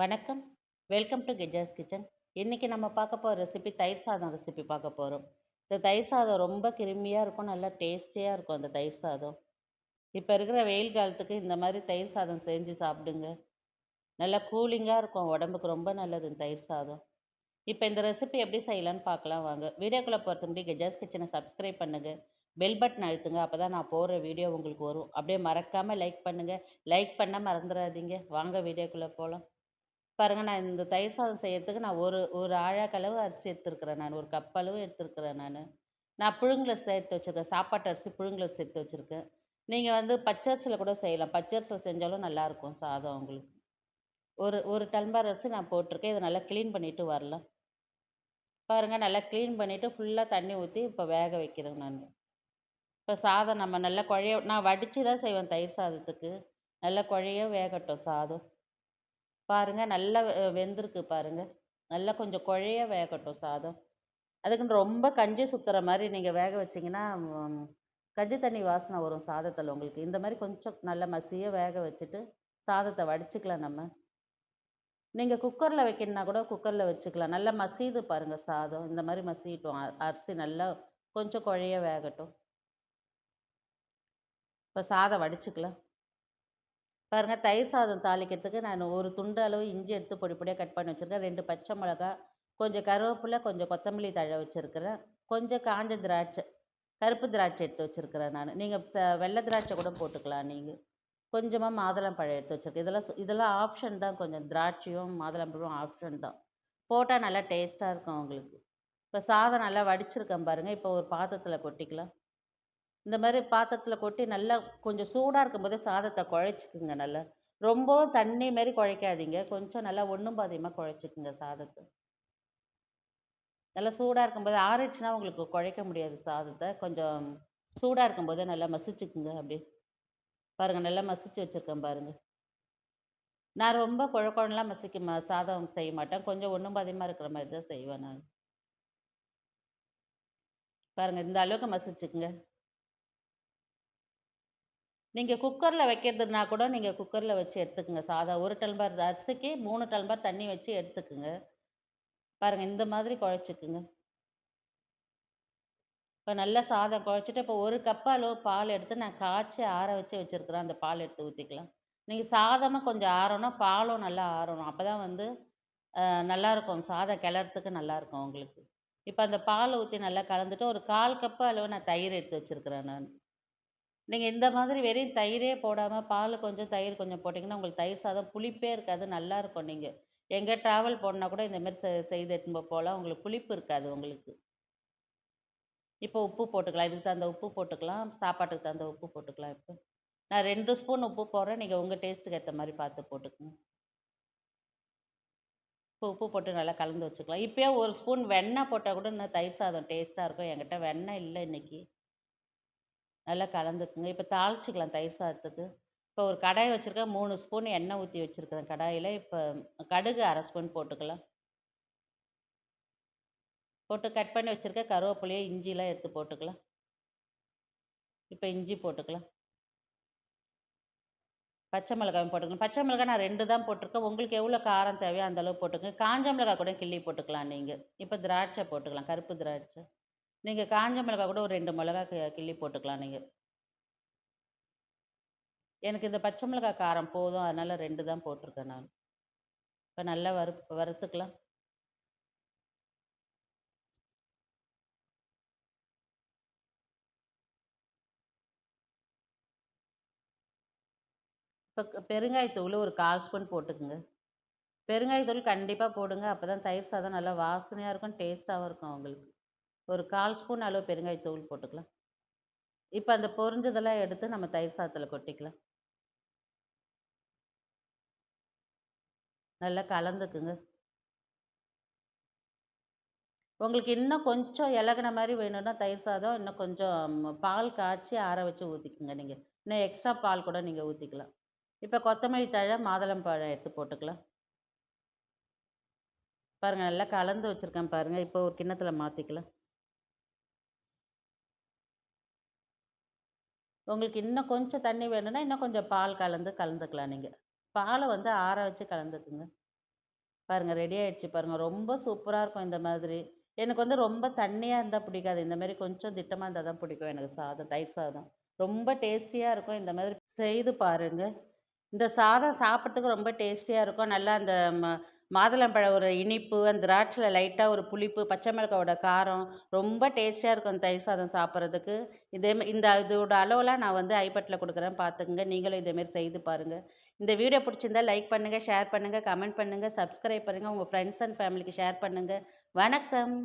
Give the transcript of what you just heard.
வணக்கம். Welcome to கெஜாஸ் kitchen இன்றைக்கி நம்ம பார்க்க போகிற ரெசிபி தயிர் சாதம் ரெசிபி பார்க்க போகிறோம் இந்த தயிர் சாதம் ரொம்ப கிருமியாக இருக்கும் நல்லா டேஸ்டியாக இருக்கும் அந்த தயிர் சாதம். இப்போ இருக்கிற வெயில் காலத்துக்கு இந்த மாதிரி தயிர் சாதம் செஞ்சு சாப்பிடுங்க. நல்லா கூலிங்காக இருக்கும் உடம்புக்கு ரொம்ப நல்லது இந்த தயிர் சாதம். இப்போ இந்த ரெசிபி எப்படி செய்யலான்னு பார்க்கலாம் வாங்க. வீடியோக்குள்ளே பொறுத்த முடியும் கெஜாஸ் கிச்சனை சப்ஸ்கிரைப் பண்ணுங்கள் பெல் பட்டன் அழுத்துங்க அப்போ தான் நான் போடுற வீடியோ உங்களுக்கு வரும். அப்படியே மறக்காமல் லைக் பண்ணுங்கள் லைக் பண்ண மறந்துடாதீங்க. வாங்க வீடியோக்குள்ளே போகலாம் பாருங்கள் நான் இந்த தயிர் சாதம் செய்யறதுக்கு நான் ஒரு ஒரு ஆழாக்களவு அரிசி எடுத்துருக்கிறேன் நான். ஒரு கப் அளவு எடுத்துருக்கிறேன் நான். நான் புழுங்கில் சேர்த்து வச்சுருக்கேன். சாப்பாட்டு அரிசி புழுங்கில் சேர்த்து வச்சுருக்கேன். நீங்கள் வந்து பச்சரிசியில் கூட செய்யலாம். பச்சரிசியில் செஞ்சாலும் நல்லாயிருக்கும் சாதம் உங்களுக்கு. ஒரு ஒரு டம்ளர் அரிசி நான் போட்டிருக்கேன். இதை நல்லா க்ளீன் பண்ணிவிட்டு வரலாம் பாருங்கள் நல்லா க்ளீன் பண்ணிவிட்டு ஃபுல்லாக தண்ணி ஊற்றி இப்போ வேக வைக்கிறேன் நான். இப்போ சாதம் நம்ம நல்லா குழைய நான் வடித்து தான் செய்வேன் தயிர் சாதத்துக்கு. நல்லா குழைய வேகட்டும் சாதம். பாருங்கள் நல்லா வெந்திருக்கு பாருங்கள் நல்லா கொஞ்சம் குழைய வேகட்டும் சாதம். அதுக்குன்னு ரொம்ப கஞ்சி சுற்றுற மாதிரி நீங்கள் வேக வச்சிங்கன்னா கஞ்சி தண்ணி வாசனை வரும் சாதத்தில் உங்களுக்கு. இந்த மாதிரி கொஞ்சம் நல்ல மசியாக வேக வச்சுட்டு சாதத்தை வடிச்சுக்கலாம் நம்ம. நீங்கள் குக்கரில் வைக்கணுன்னா கூட குக்கரில் வச்சுக்கலாம். நல்லா மசியுது பாருங்கள் சாதம். இந்த மாதிரி மசியட்டும். அரிசி நல்லா கொஞ்சம் குழைய வேகட்டும். இப்போ சாதம் வடிச்சுக்கலாம். பாருங்கள் தயிர் சாதம் தாளிக்கிறதுக்கு நான் ஒரு துண்டு அளவு இஞ்சி எடுத்து பொடி பொடியாக கட் பண்ணி வச்சுருக்கேன். ரெண்டு பச்சை மிளகா கொஞ்சம் கருவேப்பிலை கொஞ்சம் கொத்தமல்லி தழை வச்சுருக்கிறேன். கொஞ்சம் காஞ்ச திராட்சை கருப்பு திராட்சை எடுத்து வச்சுருக்கிறேன் நான். நீங்கள் ச வெள்ளை திராட்சை கூட போட்டுக்கலாம் நீங்கள் கொஞ்சமாக மாதுளம்பழம் எடுத்து வச்சுருக்கேன். இதெல்லாம் இதெல்லாம் ஆப்ஷன் தான் கொஞ்சம். திராட்சையும் மாதுளம்பழம் ஆப்ஷன் தான். போட்டால் நல்லா டேஸ்ட்டாக இருக்கும் உங்களுக்கு. இப்போ சாதம் நல்லா வடிச்சிருக்கேன் பாருங்கள் இப்போ ஒரு பாத்திரத்தில் கொட்டிக்கலாம். இந்த மாதிரி பாத்திரத்தில் கொட்டி நல்லா கொஞ்சம் சூடாக இருக்கும்போதே சாதத்தை குழைச்சிக்குங்க நல்லா. ரொம்பவும் தண்ணி மாரி குழைக்காதீங்க. கொஞ்சம் நல்லா ஒன்றும் பாதியமாக குழைச்சிக்குங்க சாதத்தை. நல்லா சூடாக இருக்கும்போது ஆறிடுச்சுன்னா உங்களுக்கு குழைக்க முடியாது சாதத்தை. கொஞ்சம் சூடாக இருக்கும்போதே நல்லா மசிச்சுக்குங்க அப்படியே. பாருங்கள் நல்லா மசிச்சு வச்சுருக்கேன் பாருங்கள் நான் ரொம்ப குழ மசிக்க மா சாதம் செய்ய மாட்டேன். கொஞ்சம் ஒன்றும் பாதியமாக இருக்கிற மாதிரி தான் செய்வேன் நான். பாருங்கள் இந்த அளவுக்கு மசிச்சுக்குங்க. நீங்கள் குக்கரில் வைக்கிறதுனா கூட நீங்கள் குக்கரில் வச்சு எடுத்துக்கோங்க. சாதம் ஒரு டம்ளர் அரிசிக்கு மூணு டம்ளர் தண்ணி வச்சு எடுத்துக்குங்க. பாருங்கள் இந்த மாதிரி குழச்சிக்குங்க. இப்போ நல்லா சாதம் குழச்சிட்டு இப்போ ஒரு கப் அளவு பால் எடுத்து நான் காய்ச்சி ஆற வச்சு வச்சுருக்குறேன் அந்த பால் எடுத்து ஊற்றிக்கலாம் நீங்கள் சாதமாக கொஞ்சம் ஆறணும் பாலும் நல்லா ஆறணும். அப்போ தான் வந்து நல்லாயிருக்கும். சாதம் கிளறதுக்கு நல்லாயிருக்கும் உங்களுக்கு. இப்போ அந்த பால் ஊற்றி நல்லா கலந்துட்டு ஒரு கால் கப்பு அளவு நான் தயிர் எடுத்து வச்சுருக்குறேன் நான். நீங்கள் இந்த மாதிரி வெறும் தயிரே போடாமல் பால் கொஞ்சம் தயிர் கொஞ்சம் போட்டிங்கன்னா உங்களுக்கு தயிர் சாதம் புளிப்பே இருக்காது நல்லாயிருக்கும் நீங்கள் எங்கே ட்ராவல் போனால் கூட இந்தமாரி செ செய்து எடுத்துன்னு போகலாம் உங்களுக்கு புளிப்பு இருக்காது உங்களுக்கு. இப்போ உப்பு போட்டுக்கலாம் இதுக்கு தகுந்த உப்பு போட்டுக்கலாம் சாப்பாட்டுக்கு தகுந்த உப்பு போட்டுக்கலாம் இப்போ. நான் ரெண்டு ஸ்பூன் உப்பு போடுறேன் நீங்கள் உங்கள் டேஸ்ட்டுக்கு ஏற்ற மாதிரி பார்த்து போட்டுக்கோங்க. இப்போ உப்பு போட்டு நல்லா கலந்து வச்சுக்கலாம். இப்போயே ஒரு ஸ்பூன் வெண்ணெய் போட்டால் கூட இன்னும் தயிர் சாதம் டேஸ்ட்டாக இருக்கும். என்கிட்ட வெண்ணெய் இல்லை இன்றைக்கி நல்லா கலந்துக்குங்க. இப்போ தாளிச்சிக்கலாம் தயிர் சாதத்துக்கு. இப்போ ஒரு கடாய் வச்சுருக்கேன் மூணு ஸ்பூன் எண்ணெய் ஊற்றி வச்சுருக்கேன் கடாயில். இப்போ கடுகு அரை ஸ்பூன் போட்டுக்கலாம். போட்டு கட் பண்ணி வச்சுருக்க கருவேப்பிலையை இஞ்சிலாம் எடுத்து போட்டுக்கலாம். இப்போ இஞ்சி போட்டுக்கலாம். பச்சை மிளகாயும் போட்டுக்கலாம். பச்சை மிளகாய் நான் ரெண்டு தான் போட்டிருக்கேன். உங்களுக்கு எவ்வளோ காரம் தேவையோ அந்தளவு போட்டுக்கோங்க. காஞ்ச மிளகாய் கூட கிள்ளி போட்டுக்கலாம் நீங்கள் இப்போ திராட்சை போட்டுக்கலாம். கருப்பு திராட்சை. நீங்கள் காஞ்ச மிளகா கூட ஒரு ரெண்டு மிளகா கிள்ளி போட்டுக்கலாம் நீங்கள் எனக்கு இந்த பச்சை மிளகா காரம் போதும் அதனால் ரெண்டு தான் போட்டிருக்கேன் நான். இப்போ நல்லா வறு வறுத்துக்கலாம். இப்போ பெருங்காயத்தூள் ஒரு கால் ஸ்பூன் போட்டுக்குங்க. பெருங்காயத்தூள் கண்டிப்பாக போடுங்க அப்போ தான் தயிர் சாதம் நல்லா வாசனையாக இருக்கும் டேஸ்ட்டாகவும் இருக்கும் அவங்களுக்கு. ஒரு கால் ஸ்பூன் அளவு பெருங்காயத்தூள் போட்டுக்கலாம். இப்போ அந்த பொரிஞ்சதெல்லாம் எடுத்து நம்ம தயிர் சாதத்தில் கொட்டிக்கலாம். நல்லா கலந்துக்குங்க. உங்களுக்கு இன்னும் கொஞ்சம் இலகுன மாதிரி வேணும்னா தயிர் சாதம் இன்னும் கொஞ்சம் பால் காய்ச்சி ஆற வச்சு ஊற்றிக்குங்க நீங்கள் இன்னும் எக்ஸ்ட்ரா பால் கூட நீங்கள் ஊற்றிக்கலாம் இப்போ கொத்தமல்லி தழை மாதுளம்பழம் எடுத்து போட்டுக்கலாம். பாருங்கள் நல்லா கலந்து வச்சுருக்கேன் பாருங்கள் இப்போ ஒரு கிண்ணத்தில் மாற்றிக்கலாம் உங்களுக்கு இன்னும் கொஞ்சம் தண்ணி வேணும்னா இன்னும் கொஞ்சம் பால் கலந்து கலந்துக்கலாம் நீங்கள் பாலை வந்து ஆற வச்சு கலந்துக்குங்க. பாருங்கள் ரெடி ஆகிடுச்சு பாருங்கள் ரொம்ப சூப்பராக இருக்கும் இந்த மாதிரி. எனக்கு வந்து ரொம்ப தண்ணியாக இருந்தால் பிடிக்காது. இந்த மாதிரி கொஞ்சம் திட்டமாக இருந்தால் தான் பிடிக்கும் எனக்கு சாதம் தயிர் சாதம். ரொம்ப டேஸ்டியாக இருக்கும் இந்த மாதிரி செய்து பாருங்கள் இந்த சாதம் சாப்பிட்றதுக்கு ரொம்ப டேஸ்டியாக இருக்கும். நல்லா அந்த ம மாதுளம்பழம் ஒரு இனிப்பு அந்த திராட்சையில் லைட்டாக ஒரு புளிப்பு பச்சை மிளகாவோட காரம் ரொம்ப டேஸ்டியாக இருக்கும் அந்த தயிர் சாதம் சாப்பிட்றதுக்கு. இதே இந்த இதோட அளவெலாம் நான் வந்து ஐபட்டில் கொடுக்குறேன். பார்த்துக்குங்க. நீங்களும் இதேமாரி செய்து பாருங்கள் இந்த வீடியோ பிடிச்சிருந்தா லைக் பண்ணுங்கள் ஷேர் பண்ணுங்கள் கமெண்ட் பண்ணுங்கள் சப்ஸ்கிரைப் பண்ணுங்கள் உங்கள் ஃப்ரெண்ட்ஸ் அண்ட் ஃபேமிலிக்கு ஷேர் பண்ணுங்கள் வணக்கம்.